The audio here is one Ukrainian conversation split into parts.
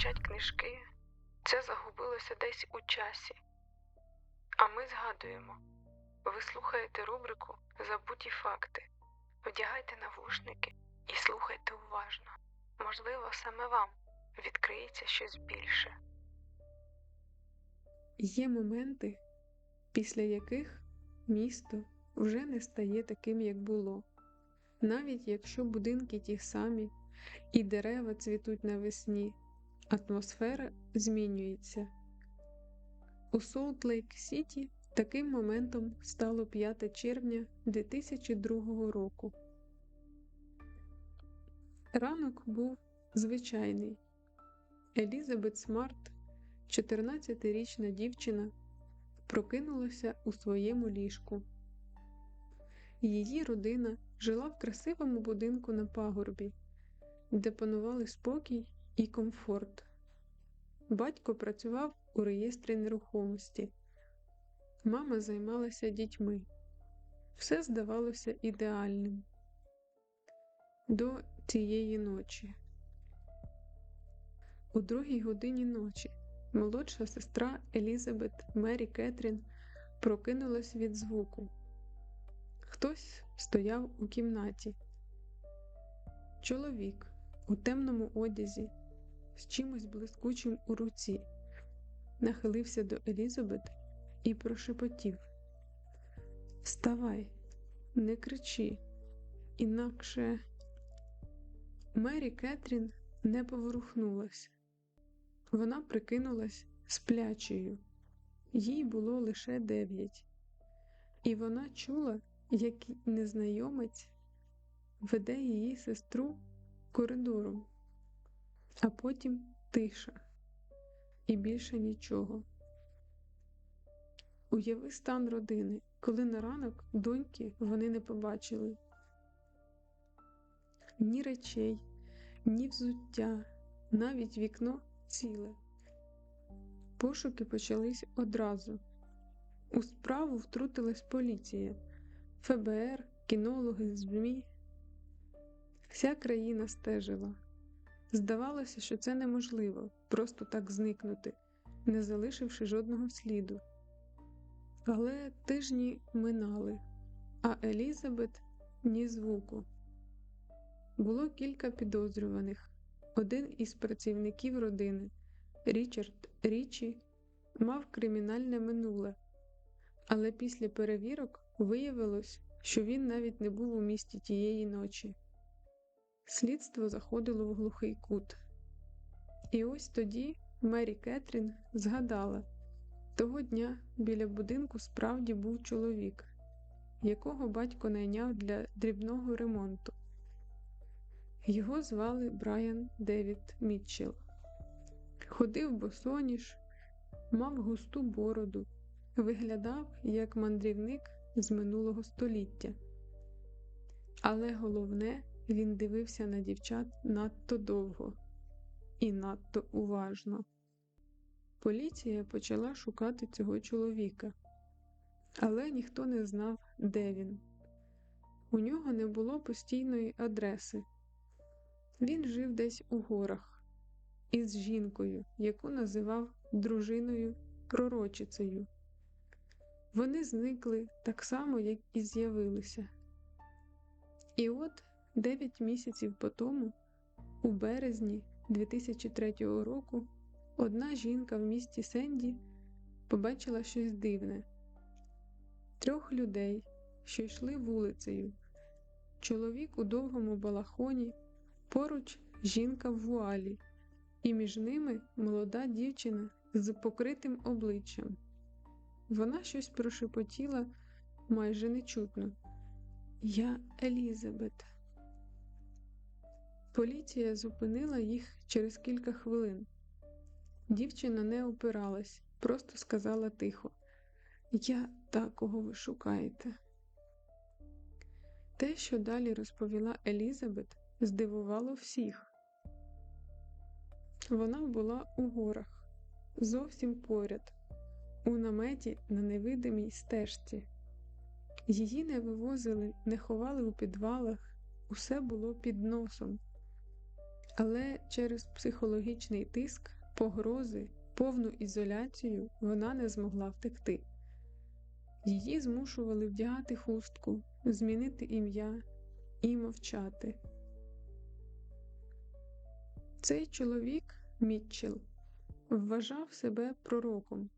мовчать книжки, це загубилося десь у часі. А ми згадуємо ви слухаєте рубрику Забуті факти. Вдягайте навушники і слухайте уважно. Можливо, саме вам відкриється щось більше. Є моменти, після яких місто вже не стає таким, як було. Навіть якщо будинки ті самі і дерева цвітуть навесні, атмосфера змінюється. У Солт Лейк Сіті таким моментом стало 5 червня 2002 року. Ранок був звичайний. Елізабет Смарт, 14-річна дівчина, прокинулася у своєму ліжку. Її родина жила в красивому будинку на пагорбі, де панували спокій і комфорт. Батько працював у реєстрі нерухомості, мама займалася дітьми. Все здавалося ідеальним до цієї ночі. У другій годині ночі молодша сестра Елізабет Мері Кетрін прокинулась від звуку. Хтось стояв у кімнаті. Чоловік у темному одязі з чимось блискучим у руці нахилився до Елізабет і прошепотів: Вставай, не кричи, інакше. Мері Кетрін не поворухнулась. Вона прикинулась сплячою, їй було лише дев'ять, і вона чула, як незнайомець веде її сестру коридором, а потім тиша і більше нічого. Уяви стан родини, коли на ранок доньки вони не побачили ні речей, ні взуття, навіть вікно ціле. Пошуки почались одразу. У справу втрутилась поліція, ФБР, кінологи, ЗМІ. Вся країна стежила. Здавалося, що це неможливо просто так зникнути, не залишивши жодного сліду. Але тижні минали, а Елізабет ні звуку. Було кілька підозрюваних. Один із працівників родини, Річард Річі, мав кримінальне минуле, але після перевірок виявилось, що він навіть не був у місті тієї ночі. Слідство заходило в глухий кут. І ось тоді Мері Кетрін згадала того дня біля будинку справді був чоловік, якого батько найняв для дрібного ремонту. Його звали Брайан Девід Мітчелл. Ходив босоніж, мав густу бороду, виглядав як мандрівник з минулого століття. Але головне, він дивився на дівчат надто довго і надто уважно. Поліція почала шукати цього чоловіка, але ніхто не знав, де він. У нього не було постійної адреси. Він жив десь у горах із жінкою, яку називав дружиною пророчицею. Вони зникли так само, як і з'явилися. І от дев'ять місяців по тому, у березні 2003 року, одна жінка в місті Сенді побачила щось дивне трьох людей, що йшли вулицею, чоловік у довгому балахоні. Поруч жінка в вуалі, і між ними молода дівчина з покритим обличчям. Вона щось прошепотіла майже нечутно. Я Елізабет. Поліція зупинила їх через кілька хвилин. Дівчина не опиралась, просто сказала тихо: Я та, кого ви шукаєте. Те, що далі розповіла Елізабет, здивувало всіх. Вона була у горах, зовсім поряд, у наметі на невидимій стежці. Її не вивозили, не ховали у підвалах, усе було під носом. Але через психологічний тиск, погрози, повну ізоляцію вона не змогла втекти. Її змушували вдягати хустку, змінити ім'я і мовчати. Цей чоловік, Мітчел, вважав себе пророком.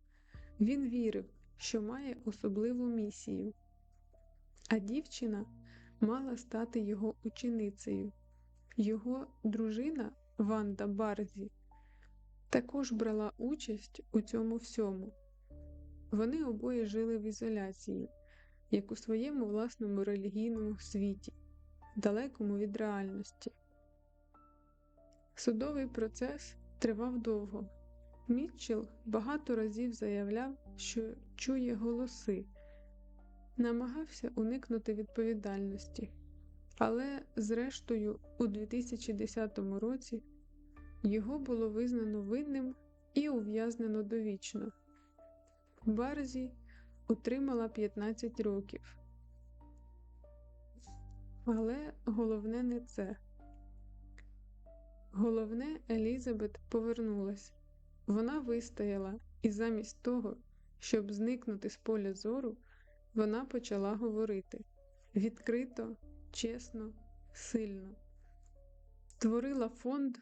Він вірив, що має особливу місію, а дівчина мала стати його ученицею. Його дружина Ванда Барзі також брала участь у цьому всьому. Вони обоє жили в ізоляції, як у своєму власному релігійному світі, далекому від реальності. Судовий процес тривав довго. Мітчелл багато разів заявляв, що чує голоси, намагався уникнути відповідальності, але, зрештою, у 2010 році його було визнано винним і ув'язнено довічно. Барзі отримала 15 років. Але головне не це. Головне, Елізабет повернулась. Вона вистояла, і замість того, щоб зникнути з поля зору, вона почала говорити відкрито, чесно, сильно. Створила фонд,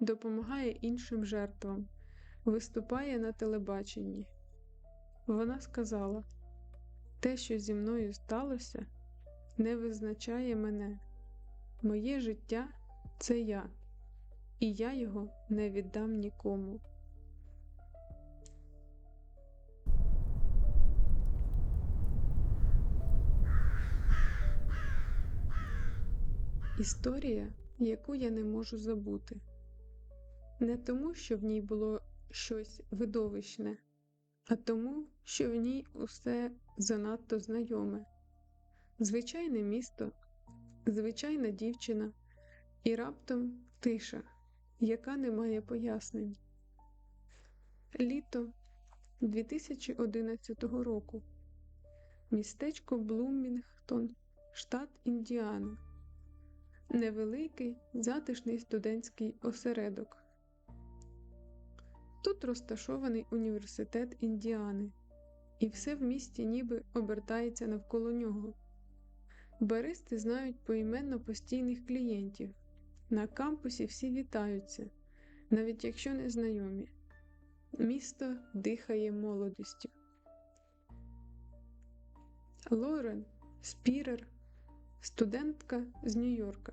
допомагає іншим жертвам, виступає на телебаченні. Вона сказала: те, що зі мною сталося, не визначає мене. Моє життя це я, і я його не віддам нікому. Історія, яку я не можу забути. Не тому, що в ній було щось видовищне, а тому, що в ній усе занадто знайоме. Звичайне місто, звичайна дівчина і раптом тиша, яка не має пояснень. Літо 2011 року. Містечко Блумінгтон, штат Індіана. Невеликий затишний студентський осередок. Тут розташований університет Індіани, і все в місті ніби обертається навколо нього. Баристи знають поіменно постійних клієнтів. На кампусі всі вітаються, навіть якщо не знайомі. Місто дихає молодістю. Лорен Спірер, студентка з Нью-Йорка,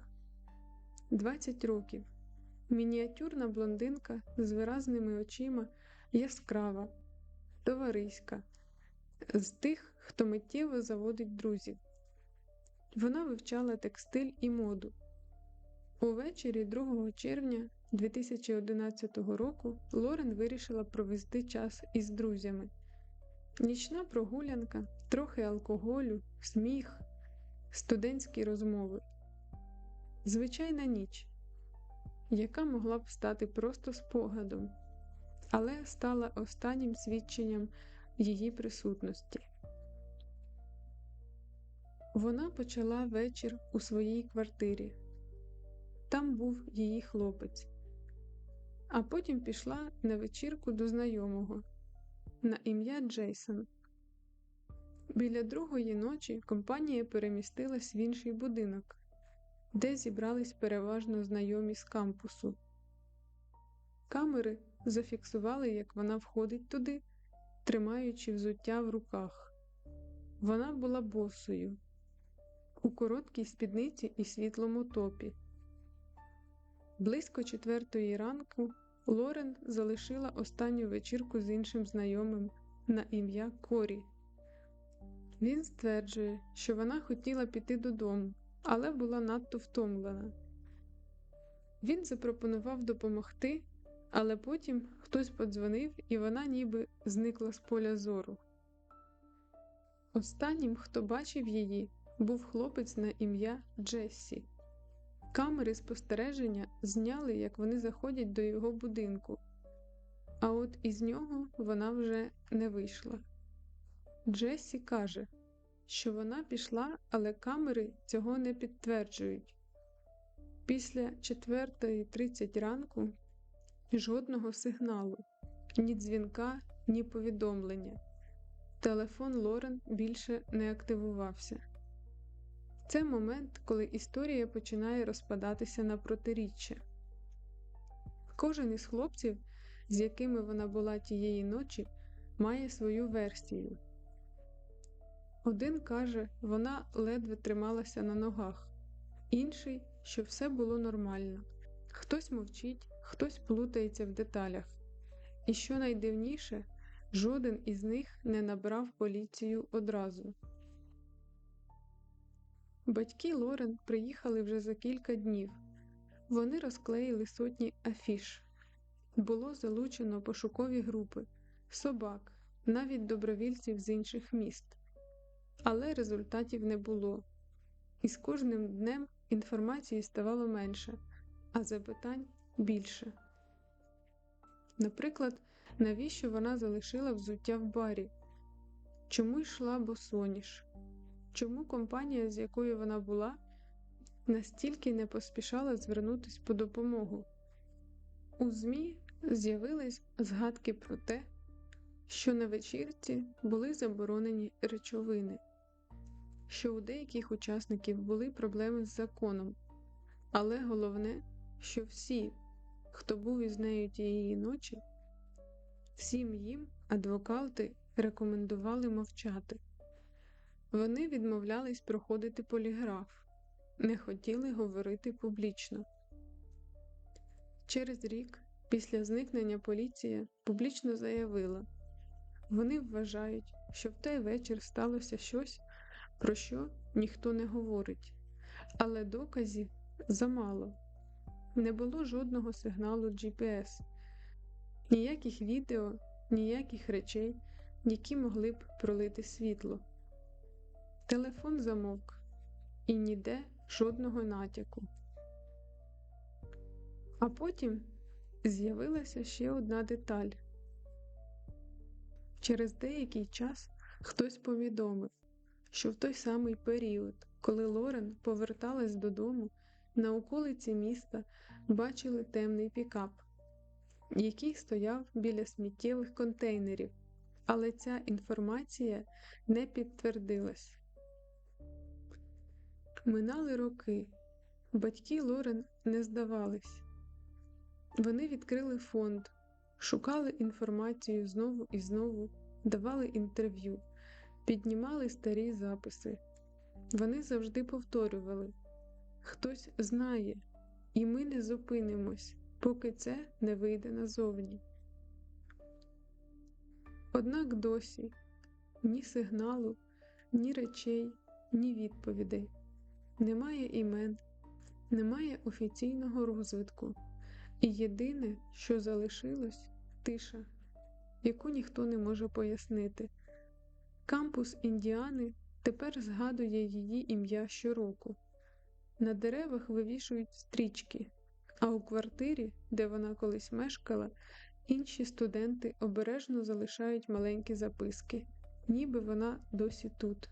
20 років. Мініатюрна блондинка з виразними очима, яскрава, товариська, з тих, хто миттєво заводить друзів. Вона вивчала текстиль і моду. Увечері 2 червня 2011 року Лорен вирішила провести час із друзями. Нічна прогулянка, трохи алкоголю, сміх, студентські розмови. Звичайна ніч яка могла б стати просто спогадом, але стала останнім свідченням її присутності. Вона почала вечір у своїй квартирі. Там був її хлопець, а потім пішла на вечірку до знайомого на ім'я Джейсон. Біля другої ночі компанія перемістилась в інший будинок, де зібрались переважно знайомі з кампусу. Камери зафіксували, як вона входить туди, тримаючи взуття в руках. Вона була босою, у короткій спідниці і світлому топі. Близько четвертої ранку Лорен залишила останню вечірку з іншим знайомим на ім'я Корі. Він стверджує, що вона хотіла піти додому, але була надто втомлена. Він запропонував допомогти, але потім хтось подзвонив, і вона ніби зникла з поля зору. Останнім, хто бачив її, був хлопець на ім'я Джессі. Камери спостереження зняли, як вони заходять до його будинку, а от із нього вона вже не вийшла. Джессі каже, що вона пішла, але камери цього не підтверджують. Після 4.30 ранку жодного сигналу, ні дзвінка, ні повідомлення. Телефон Лорен більше не активувався. Це момент, коли історія починає розпадатися на протиріччя. Кожен із хлопців, з якими вона була тієї ночі, має свою версію. Один каже, вона ледве трималася на ногах, інший, що все було нормально. Хтось мовчить, хтось плутається в деталях. І що найдивніше, жоден із них не набрав поліцію одразу. Батьки Лорен приїхали вже за кілька днів. Вони розклеїли сотні афіш. Було залучено пошукові групи, собак, навіть добровільців з інших міст. Але результатів не було. І з кожним днем інформації ставало менше, а запитань більше. Наприклад, навіщо вона залишила взуття в барі? Чому йшла босоніж? Чому компанія, з якою вона була, настільки не поспішала звернутися по допомогу? У ЗМІ з'явились згадки про те, що на вечірці були заборонені речовини, що у деяких учасників були проблеми з законом, але головне, що всі, хто був із нею тієї ночі, всім їм адвокати рекомендували мовчати. Вони відмовлялись проходити поліграф, не хотіли говорити публічно. Через рік після зникнення поліція публічно заявила, вони вважають, що в той вечір сталося щось, про що ніхто не говорить, але доказів замало. Не було жодного сигналу GPS, ніяких відео, ніяких речей, які могли б пролити світло. Телефон замовк, і ніде жодного натяку. А потім з'явилася ще одна деталь. Через деякий час хтось повідомив, що в той самий період, коли Лорен поверталась додому, на околиці міста бачили темний пікап, який стояв біля сміттєвих контейнерів, але ця інформація не підтвердилась. Минали роки. Батьки Лорен не здавались. Вони відкрили фонд, шукали інформацію знову і знову, давали інтерв'ю, піднімали старі записи. Вони завжди повторювали хтось знає, і ми не зупинимось, поки це не вийде назовні. Однак досі ні сигналу, ні речей, ні відповідей. Немає імен, немає офіційного розвитку, і єдине, що залишилось тиша, яку ніхто не може пояснити. Кампус Індіани тепер згадує її ім'я щороку. На деревах вивішують стрічки, а у квартирі, де вона колись мешкала, інші студенти обережно залишають маленькі записки, ніби вона досі тут,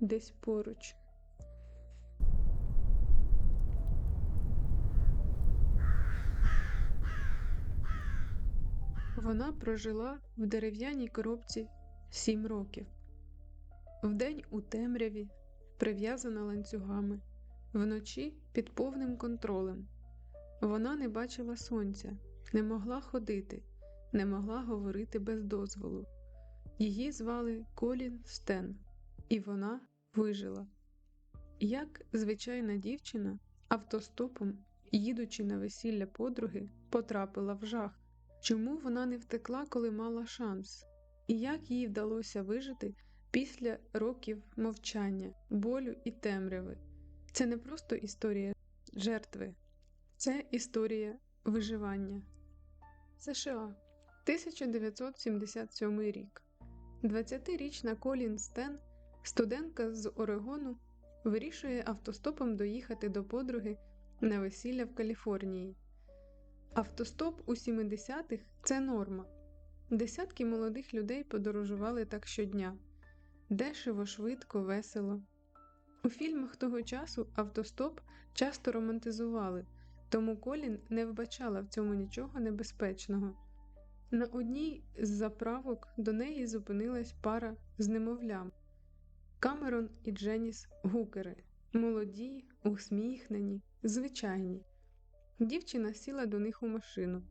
десь поруч. Вона прожила в дерев'яній коробці сім років. Вдень у темряві, прив'язана ланцюгами, вночі під повним контролем. Вона не бачила сонця, не могла ходити, не могла говорити без дозволу. Її звали Колін Стен, і вона вижила. Як звичайна дівчина, автостопом, їдучи на весілля подруги, потрапила в жах. Чому вона не втекла, коли мала шанс? І як їй вдалося вижити після років мовчання, болю і темряви? Це не просто історія жертви, це історія виживання. США 1977 рік. 20-річна Колін Стен, студентка з Орегону, вирішує автостопом доїхати до подруги на весілля в Каліфорнії. Автостоп у 70-х це норма. Десятки молодих людей подорожували так щодня дешево, швидко, весело. У фільмах того часу автостоп часто романтизували, тому Колін не вбачала в цьому нічого небезпечного. На одній з заправок до неї зупинилась пара з немовлям Камерон і Дженіс Гукери, молоді, усміхнені, звичайні. Дівчина сіла до них у машину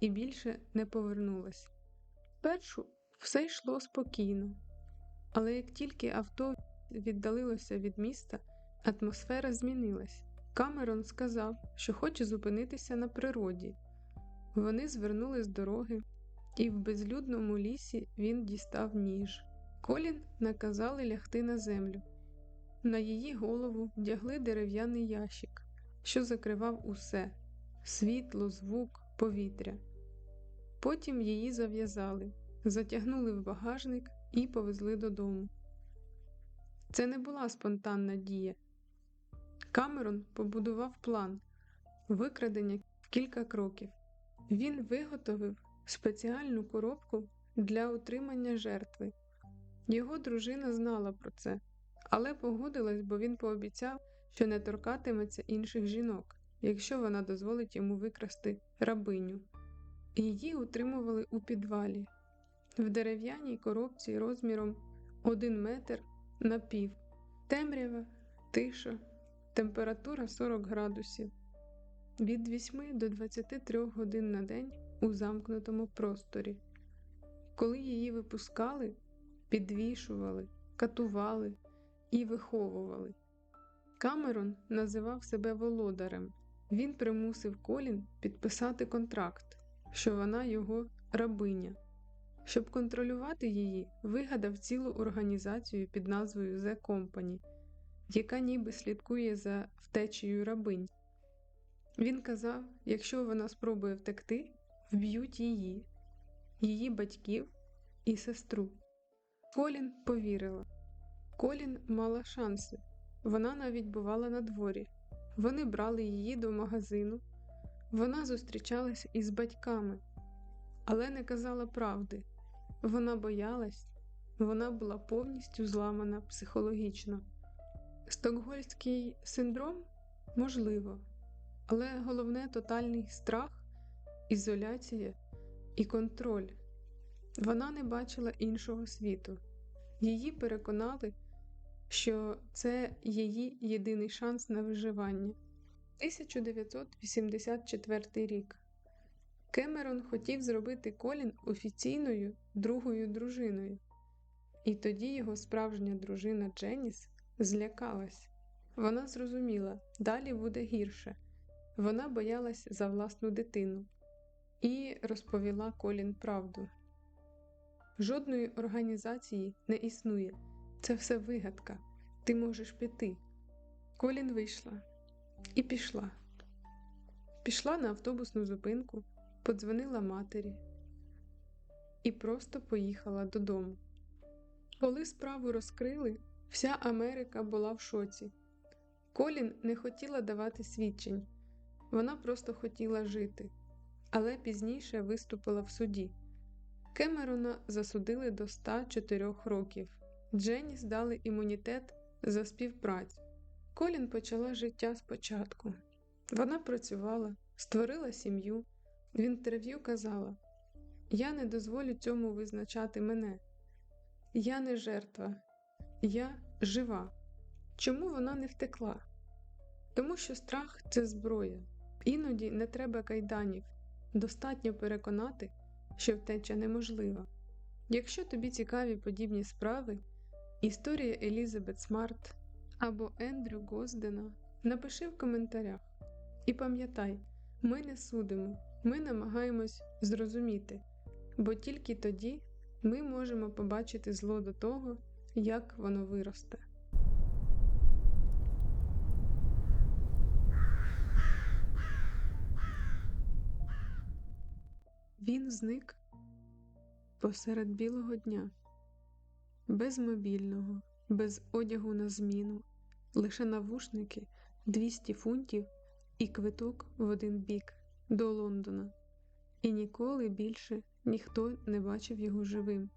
і більше не повернулась. Спершу все йшло спокійно, але як тільки авто віддалилося від міста, атмосфера змінилась. Камерон сказав, що хоче зупинитися на природі. Вони звернули з дороги, і в безлюдному лісі він дістав ніж. Колін наказали лягти на землю. На її голову вдягли дерев'яний ящик, що закривав усе світло, звук, повітря. Потім її зав'язали, затягнули в багажник і повезли додому. Це не була спонтанна дія. Камерон побудував план викрадення в кілька кроків. Він виготовив спеціальну коробку для утримання жертви. Його дружина знала про це, але погодилась, бо він пообіцяв, що не торкатиметься інших жінок, якщо вона дозволить йому викрасти рабиню. Її утримували у підвалі в дерев'яній коробці розміром 1 метр на пів, темрява, тиша, температура 40 градусів, від 8 до 23 годин на день у замкнутому просторі. Коли її випускали, підвішували, катували і виховували. Камерон називав себе володарем. Він примусив Колін підписати контракт, що вона його рабиня. Щоб контролювати її, вигадав цілу організацію під назвою The Company, яка ніби слідкує за втечею рабинь. Він казав, якщо вона спробує втекти, вб'ють її, її батьків і сестру. Колін повірила. Колін мала шанси. Вона навіть бувала на дворі. Вони брали її до магазину. Вона зустрічалася із батьками, але не казала правди. Вона боялась, вона була повністю зламана психологічно. Стокгольський синдром можливо, але головне тотальний страх, ізоляція і контроль. Вона не бачила іншого світу. Її переконали, що це її єдиний шанс на виживання. 1984 рік Кемерон хотів зробити Колін офіційною другою дружиною, і тоді його справжня дружина Дженіс злякалась. Вона зрозуміла, далі буде гірше. Вона боялась за власну дитину і розповіла Колін правду. Жодної організації не існує, це все вигадка. Ти можеш піти. Колін вийшла і пішла. Пішла на автобусну зупинку, подзвонила матері і просто поїхала додому. Коли справу розкрили, вся Америка була в шоці. Колін не хотіла давати свідчень, вона просто хотіла жити, але пізніше виступила в суді. Кемерона засудили до 104 років. Дженні здали імунітет за співпрацю. Колін почала життя спочатку. Вона працювала, створила сім'ю. В інтерв'ю казала: Я не дозволю цьому визначати мене. Я не жертва, я жива. Чому вона не втекла? Тому що страх це зброя. Іноді не треба кайданів. Достатньо переконати, що втеча неможлива. Якщо тобі цікаві подібні справи, історія Елізабет Смарт або Ендрю Гоздена, напиши в коментарях. І пам'ятай, ми не судимо, ми намагаємось зрозуміти, бо тільки тоді ми можемо побачити зло до того, як воно виросте. Він зник посеред білого дня, без мобільного, без одягу на зміну, лише навушники 200 фунтів і квиток в один бік до Лондона, і ніколи більше ніхто не бачив його живим.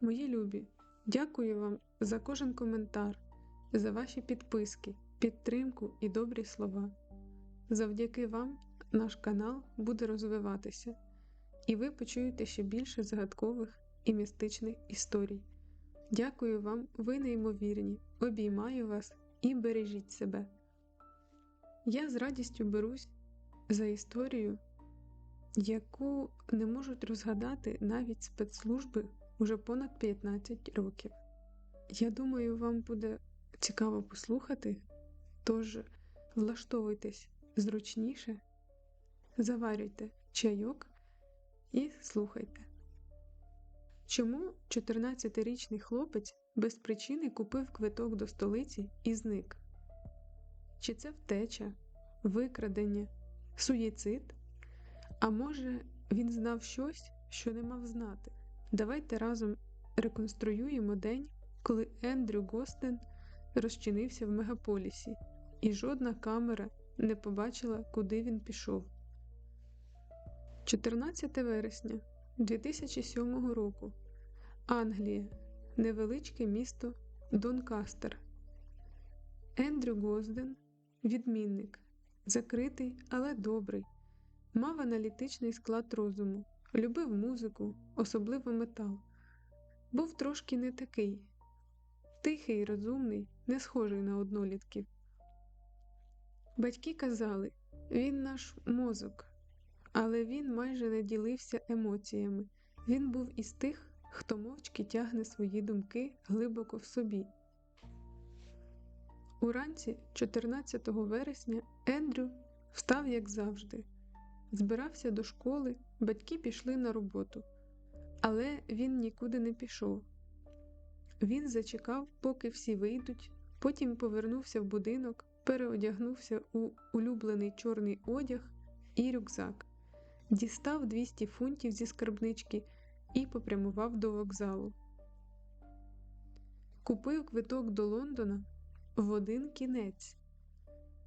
Мої любі, дякую вам за кожен коментар, за ваші підписки, підтримку і добрі слова. Завдяки вам наш канал буде розвиватися, і ви почуєте ще більше загадкових і містичних історій. Дякую вам, ви неймовірні, обіймаю вас і бережіть себе. Я з радістю берусь за історію, яку не можуть розгадати навіть спецслужби уже понад 15 років. Я думаю, вам буде цікаво послухати, тож влаштовуйтесь зручніше, заварюйте чайок і слухайте. Чому 14-річний хлопець без причини купив квиток до столиці і зник? Чи це втеча, викрадення, суїцид? А може, він знав щось, що не мав знати? Давайте разом реконструюємо день, коли Ендрю Гостен розчинився в мегаполісі, і жодна камера не побачила, куди він пішов. 14 вересня 2007 року. Англія, невеличке місто Донкастер. Ендрю Гозден, відмінник, закритий, але добрий, мав аналітичний склад розуму, любив музику, особливо метал. Був трошки не такий, тихий, розумний, не схожий на однолітків. Батьки казали, він наш мозок, але він майже не ділився емоціями. Він був із тих, хто мовчки тягне свої думки глибоко в собі. Уранці 14 вересня Ендрю встав, як завжди, збирався до школи, батьки пішли на роботу, але він нікуди не пішов. Він зачекав, поки всі вийдуть, потім повернувся в будинок, переодягнувся у улюблений чорний одяг і рюкзак, дістав 200 фунтів зі скарбнички і попрямував до вокзалу. Купив квиток до Лондона в один кінець.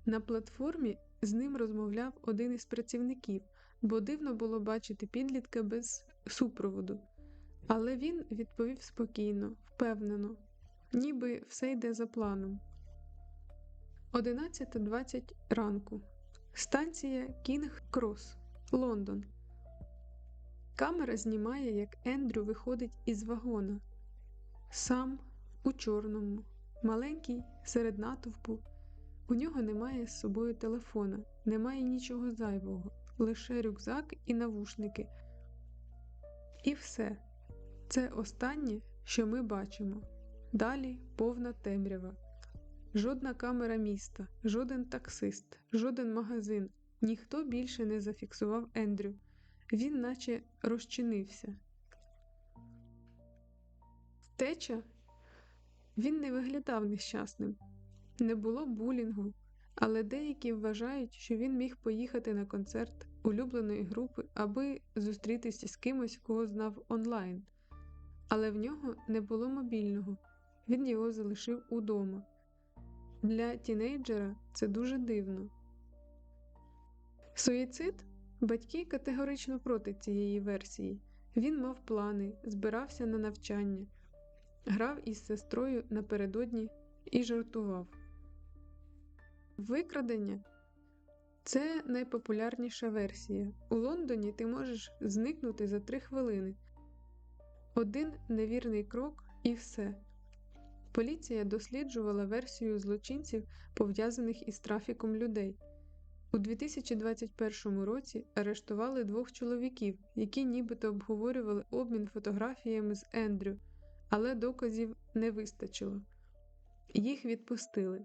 На платформі з ним розмовляв один із працівників, бо дивно було бачити підлітка без супроводу. Але він відповів спокійно, впевнено, ніби все йде за планом. 11.20 ранку. Станція Кінг Крос, Лондон. Камера знімає, як Ендрю виходить із вагона. Сам у чорному, маленький серед натовпу. У нього немає з собою телефона, немає нічого зайвого, лише рюкзак і навушники. І все. Це останнє, що ми бачимо. Далі повна темрява. Жодна камера міста, жоден таксист, жоден магазин, ніхто більше не зафіксував Ендрю. Він наче розчинився. Втеча він не виглядав нещасним, не було булінгу, але деякі вважають, що він міг поїхати на концерт улюбленої групи, аби зустрітися з кимось, кого знав онлайн. Але в нього не було мобільного, він його залишив удома. Для тінейджера це дуже дивно. Суїцид батьки категорично проти цієї версії. Він мав плани, збирався на навчання, грав із сестрою напередодні і жартував. Викрадення це найпопулярніша версія. У Лондоні ти можеш зникнути за три хвилини. Один невірний крок і все. Поліція досліджувала версію злочинців, пов'язаних із трафіком людей. У 2021 році арештували двох чоловіків, які нібито обговорювали обмін фотографіями з Ендрю, але доказів не вистачило. Їх відпустили.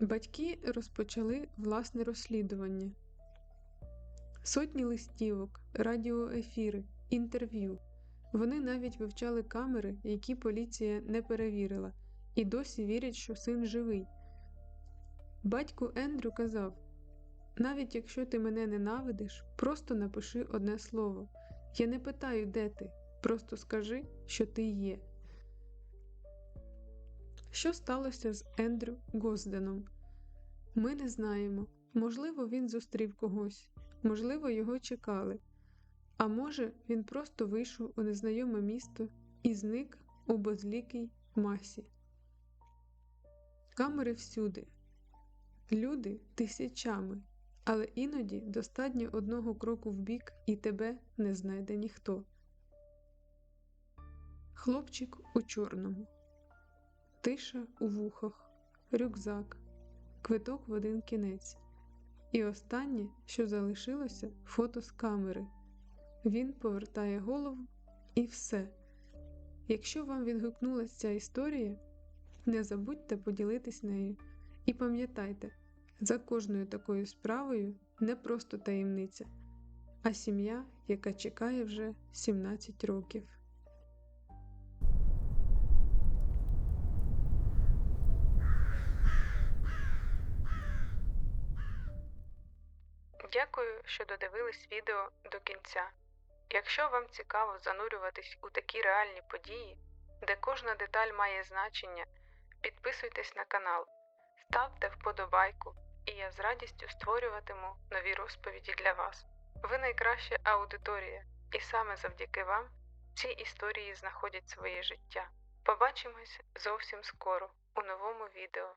Батьки розпочали власне розслідування. Сотні листівок, радіоефіри, інтерв'ю. Вони навіть вивчали камери, які поліція не перевірила, і досі вірять, що син живий. Батько Ендрю казав: навіть якщо ти мене ненавидиш, просто напиши одне слово. Я не питаю, де ти, просто скажи, що ти є. Що сталося з Ендрю Гозденом? Ми не знаємо. Можливо, він зустрів когось, можливо, його чекали. А може, він просто вийшов у незнайоме місто і зник у безлікій масі. Камери всюди. Люди тисячами, але іноді достатньо одного кроку вбік і тебе не знайде ніхто. Хлопчик у чорному. Тиша у вухах, рюкзак, квиток в один кінець. І останнє, що залишилося, фото з камери. Він повертає голову і все. Якщо вам відгукнулася ця історія, не забудьте поділитись нею. І пам'ятайте, за кожною такою справою не просто таємниця, а сім'я, яка чекає вже 17 років. Дякую, що додивились відео до кінця. Якщо вам цікаво занурюватись у такі реальні події, де кожна деталь має значення, підписуйтесь на канал, ставте вподобайку, і я з радістю створюватиму нові розповіді для вас. Ви найкраща аудиторія, і саме завдяки вам ці історії знаходять своє життя. Побачимось зовсім скоро у новому відео.